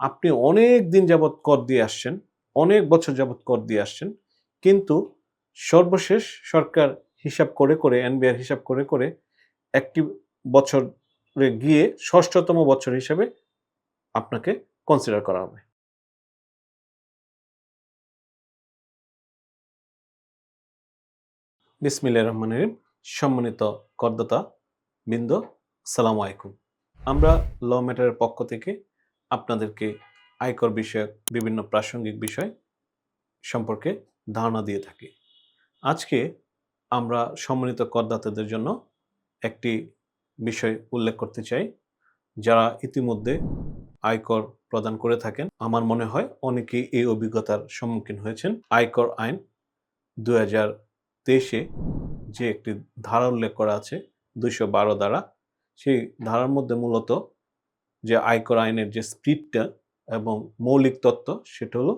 আপনি অনেক দিন যাবৎ কর দিয়ে আসছেন, অনেক বছর যাবৎ কর দিয়ে আসছেন, কিন্তু সর্বশেষ সরকার হিসাব করে করে, এনবিআর হিসাব করে করে একটি বছরে গিয়ে ষষ্ঠতম বছর হিসেবে আপনাকে কনসিডার করা হবে। বিসমিল্লাহির রহমানির রহিম। সম্মানিত করদাতা বৃন্দ সালাম আলাইকুম। আমরা ল ম্যাটারের পক্ষ থেকে আপনাদেরকে আয়কর বিষয়ক বিভিন্ন প্রাসঙ্গিক বিষয় সম্পর্কে ধারণা দিয়ে থাকি। আজকে আমরা সম্মানিত করদাতাদের জন্য একটি বিষয় উল্লেখ করতে চাই, যারা ইতিমধ্যে আয়কর প্রদান করে থাকেন। আমার মনে হয় অনেকেই এই অভিজ্ঞতার সম্মুখীন হয়েছেন। আয়কর আইন দু হাজার তেইশে যে একটি ধারা উল্লেখ করা আছে, দুইশো বারো দ্বারা, সেই ধারার মধ্যে মূলত যে আয়কর আইনের যে স্পিডটা এবং মৌলিক তত্ত্ব, সেটা হলো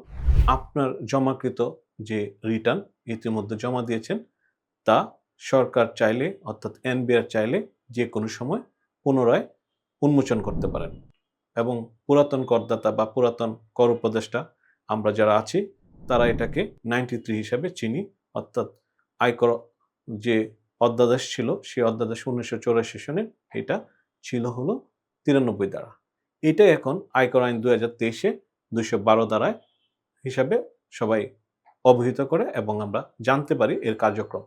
আপনার জমাকৃত যে রিটার্ন ইতিমধ্যে জমা দিয়েছেন, তা সরকার চাইলে অর্থাৎ এনবিআর চাইলে যে কোনো সময় পুনরায় উন্মোচন করতে পারেন। এবং পুরাতন করদাতা বা পুরাতন কর উপদেষ্টা আমরা যারা আছি, তারা এটাকে নাইনটি থ্রি হিসাবে চিনি। অর্থাৎ আয়কর যে অধ্যাদেশ ছিল, সেই অধ্যাদেশ উনিশশো চৌরাশি সনের, এটা ছিল হলো তিরানব্বই দ্বারা। এটা এখন আয়কর আইন দু হাজার তেইশে দুইশো বারো দ্বারায় হিসাবে সবাই অবহিত করে এবং আমরা জানতে পারি এর কার্যক্রম।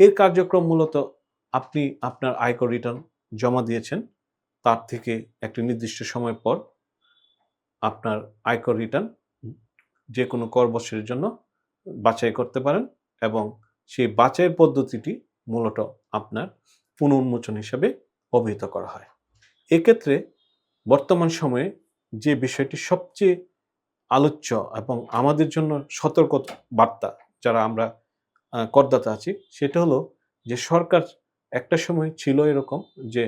এর কার্যক্রম মূলত আপনি আপনার আয়কর রিটার্ন জমা দিয়েছেন, তার থেকে একটি নির্দিষ্ট সময় পর আপনার আয়কর রিটার্ন যে কোনো কর বছরের জন্য বাছাই করতে পারেন এবং সেই বাছাইয়ের পদ্ধতিটি মূলত আপনার পুনর্মোচন হিসাবে অভিহিত করা হয়। এক্ষেত্রে বর্তমান সময়ে যে বিষয়টি সবচেয়ে আলোচ্য এবং আমাদের জন্য সতর্ক বার্তা যারা আমরা করদাতা আছি, সেটা হলো যে সরকার একটা সময় ছিল এরকম যে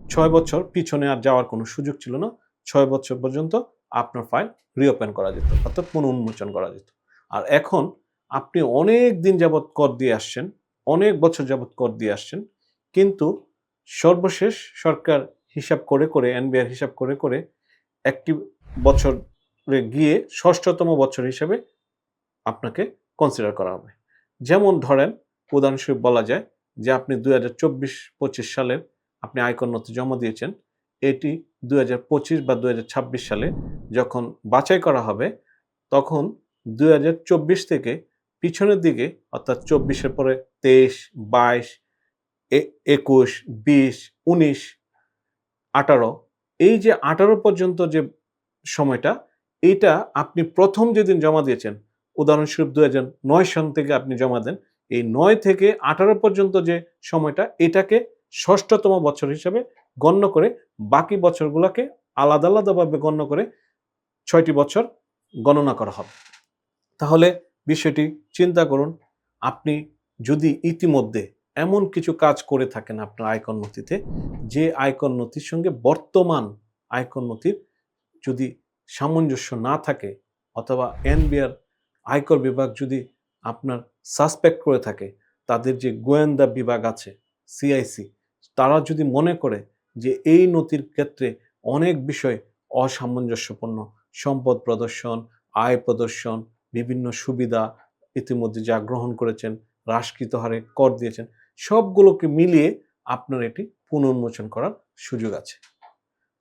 ছয় বছর পিছনে আর যাওয়ার কোনো সুযোগ ছিল না। ছয় বছর পর্যন্ত আপনার ফাইল রিওপেন করা যেত, অর্থাৎ পুনর্মোচন করা যেত। আর এখন আপনি অনেক দিন যাবৎ কর দিয়ে আসছেন, অনেক বছর যাবৎ কর দিয়ে আসছেন, কিন্তু সর্বশেষ সরকার হিসাব করে করে, এনবিআর হিসাব করে করে একটি বছরে গিয়ে ষষ্ঠতম বছর হিসেবে আপনাকে কনসিডার করা হবে। যেমন ধরেন, উদাহরণস্বরূপ বলা যায় যে আপনি দুই হাজার চব্বিশ পঁচিশ সালের আপনি আয়কর নথি জমা দিয়েছেন, এটি দুই হাজার পঁচিশ বা দুই হাজার ছাব্বিশ সালে যখন বাছাই করা হবে, তখন দুই হাজার চব্বিশ থেকে পিছনের দিকে, অর্থাৎ চব্বিশের পরে তেইশ, বাইশ একুশ, বিশ, উনিশ আঠারো। এই যে আঠারো পর্যন্ত যে সময়টা এইটা আপনি প্রথম যেদিন জমা দিয়েছেন, উদাহরণস্বরূপ দু হাজার নয় সন থেকে আপনি জমা দেন, এই নয় থেকে আঠারো পর্যন্ত যে সময়টা, এটাকে ষষ্ঠতম বছর হিসেবে গণ্য করে বাকি বছরগুলোকে আলাদা আলাদাভাবে গণ্য করে ছয়টি বছর গণনা করা হবে। তাহলে বিষয়টি চিন্তা করুন, আপনি যদি ইতিমধ্যে এমন কিছু কাজ করে থাকেন আপনার আয়কর নথিতে, যে আয়কর নথির সঙ্গে বর্তমান আয়কর নথির যদি সামঞ্জস্য না থাকে অথবা এনবিআর আয়কর বিভাগ যদি আপনার সাসপেক্ট করে থাকে, তাদের যে গোয়েন্দা বিভাগ আছে, সিআইসি, তারা যদি মনে করে যে এই নথির ক্ষেত্রে অনেক বিষয় অসামঞ্জস্যপূর্ণ, সম্পদ প্রদর্শন, আয় প্রদর্শন, বিভিন্ন সুবিধা ইতিমধ্যে যা গ্রহণ করেছেন হ্রাসকৃত হারে কর দিয়েছেন সবগুলোকে মিলিয়ে আপনার এটি পুনর্মোচন করার সুযোগ আছে।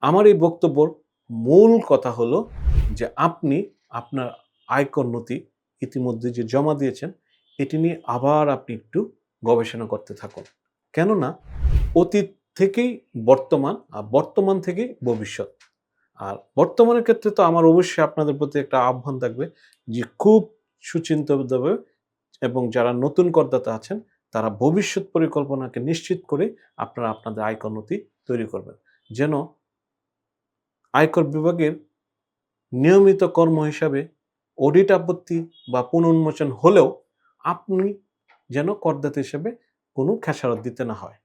আমার এই বক্তব্যর মূল কথা হলো যে আপনি আপনার আয়কর নথি ইতিমধ্যে যে জমা দিয়েছেন, এটি নিয়ে আবার আপনি একটু গবেষণা করতে থাকুন। কেননা অতীত থেকেই বর্তমান আর বর্তমান থেকেই ভবিষ্যৎ। আর বর্তমানের ক্ষেত্রে তো আমার অবশ্যই আপনাদের প্রতি একটা আহ্বান থাকবে যে খুব সুচিন্তিতভাবে এবং যারা নতুন করদাতা আছেন তারা ভবিষ্যৎ পরিকল্পনাকে নিশ্চিত করে আপনারা আপনাদের আয়কর নথি তৈরি করবেন। যেন আয়কর বিভাগের নিয়মিত কর্ম হিসাবে অডিট আপত্তি বা পুনর্মোচন হলেও আপনি যেন করদাতা হিসেবে কোনো খেসারত দিতে না হয়।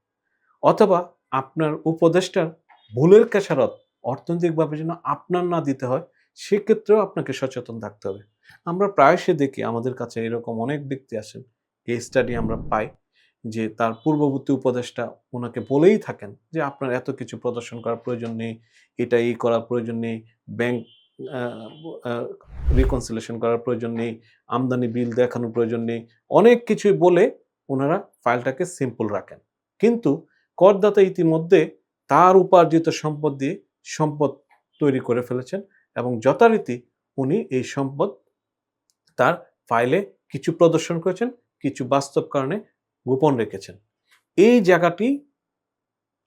অথবা আপনার উপদেষ্টার ভুলের খেসারত অর্থনৈতিকভাবে যেন আপনার না দিতে হয়, সেক্ষেত্রেও আপনাকে সচেতন থাকতে হবে। আমরা প্রায়শই দেখি আমাদের কাছে এরকম অনেক ব্যক্তি আসেন এই স্টাডি আমরা পাই যে তার পূর্ববর্তী উপদেষ্টা ওনাকে বলেই থাকেন যে আপনার এত কিছু প্রদর্শন করার প্রয়োজন নেই, এটা এই করার প্রয়োজন নেই ব্যাংক রিকনসিলেশন করার প্রয়োজন নেই, আমদানি বিল দেখানোর প্রয়োজন নেই, অনেক কিছুই বলে ওনারা ফাইলটাকে সিম্পল রাখেন। কিন্তু করদাতা ইতিমধ্যে তার উপার্জিত সম্পদ দিয়ে সম্পদ তৈরি করে ফেলেছেন এবং যথারীতি উনি এই সম্পদ তার ফাইলে কিছু প্রদর্শন করেছেন কিছু বাস্তব কারণে গোপন রেখেছেন। এই জায়গাটি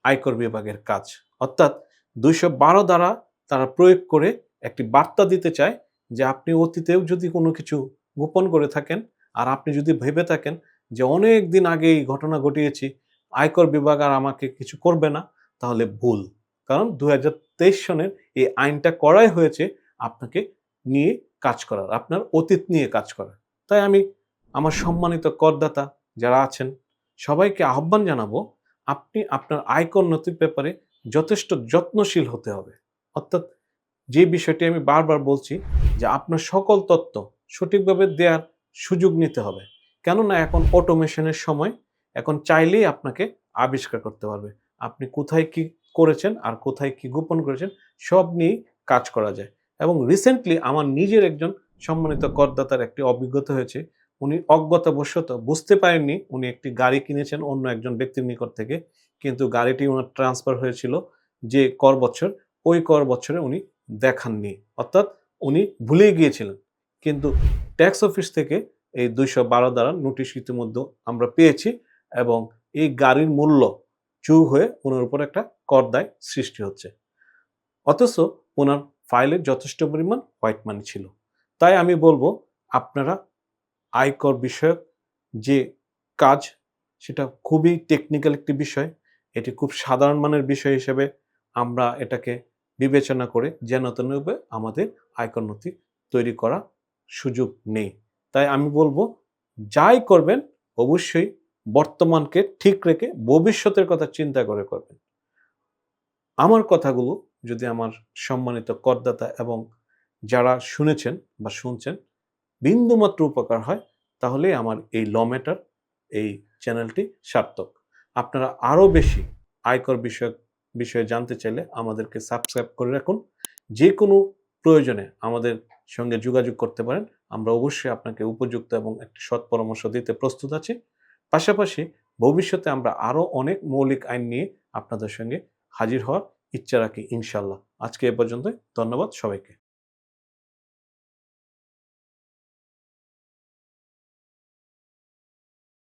আয়কর বিভাগের কাজ। অর্থাৎ দুইশো বারো দ্বারা তারা প্রয়োগ করে একটি বার্তা দিতে চায় যে আপনি অতীতেও যদি কোনো কিছু গোপন করে থাকেন আর আপনি যদি ভেবে থাকেন যে অনেক দিন আগে এই ঘটনা ঘটিয়েছি, আয়কর বিভাগ আর আমাকে কিছু করবে না, তাহলে ভুল। কারণ দু হাজার তেইশ সনের এই আইনটা করাই হয়েছে আপনাকে নিয়ে কাজ করার, আপনার অতীত নিয়ে কাজ করার। তাই আমি আমার সম্মানিত করদাতা যারা আছেন, সবাইকে আহ্বান জানাব, আপনি আপনার আয়কর নথির ব্যাপারে যথেষ্ট যত্নশীল হতে হবে। অর্থাৎ যে বিষয়টি আমি বারবার বলছি যে আপনার সকল তথ্য সঠিকভাবে দেওয়ার সুযোগ নিতে হবে। কেননা এখন অটোমেশনের সময় এখন চাইলেই আপনাকে আবিষ্কার করতে পারবে। আপনি কোথায় কি করেছেন আর কোথায় কি গোপন করেছেন সব নিয়েই কাজ করা যায়। এবং রিসেন্টলি আমার নিজের একজন সম্মানিত করদাতার একটি অভিজ্ঞতা হয়েছে। উনি অজ্ঞতাবশত বুঝতে পারেননি উনি একটি গাড়ি কিনেছেন অন্য একজন ব্যক্তির নিকট থেকে, কিন্তু গাড়িটি ওনার ট্রান্সফার হয়েছিল যে কর বছর, ওই কর বছরে উনি দেখাননি। অর্থাৎ উনি ভুলে গিয়েছিলেন। কিন্তু ট্যাক্স অফিস থেকে এই দুইশো বারো দ্বারা নোটিশ ইতিমধ্যে আমরা পেয়েছি এবং এই গাড়ির মূল্য চুগ হয়ে ওনার উপর একটা কর দায় সৃষ্টি হচ্ছে। অথচ ওনার ফাইলে যথেষ্ট পরিমাণ হোয়াইট মানি ছিল। তাই আমি বলব, আপনারা আয়কর বিষয়ক যে কাজ, সেটা খুবই টেকনিক্যাল একটি বিষয়। এটি খুব সাধারণ মানের বিষয় হিসেবে আমরা এটাকে বিবেচনা করে যেন তেনভাবে আমাদের আয়কর নথি তৈরি করা সুযোগ নেই। তাই আমি বলব, যাই করবেন, অবশ্যই বর্তমানকে ঠিক রেখে ভবিষ্যতের কথা চিন্তা করে করবেন। আমার কথাগুলো যদি আমার সম্মানিত করদাতা এবং যারা শুনেছেন বা শুনছেন বিন্দুমাত্র উপকার হয়, তাহলে আমার এই ল ম্যাটার, এই চ্যানেলটি সার্থক। আপনারা আরও বেশি আয়কর বিষয়ক, বিষয়ে জানতে চাইলে আমাদেরকে সাবস্ক্রাইব করে রাখুন। যে কোনো প্রয়োজনে আমাদের সঙ্গে যোগাযোগ করতে পারেন। আমরা অবশ্যই আপনাকে উপযুক্ত এবং একটি সৎ পরামর্শ দিতে প্রস্তুত আছি। পাশাপাশি ভবিষ্যতে আমরা আরও অনেক মৌলিক আইন নিয়ে আপনাদের সঙ্গে হাজির হওয়ার ইচ্ছা রাখি ইনশাল্লাহ। আজকে এ পর্যন্তই। ধন্যবাদ সবাইকে।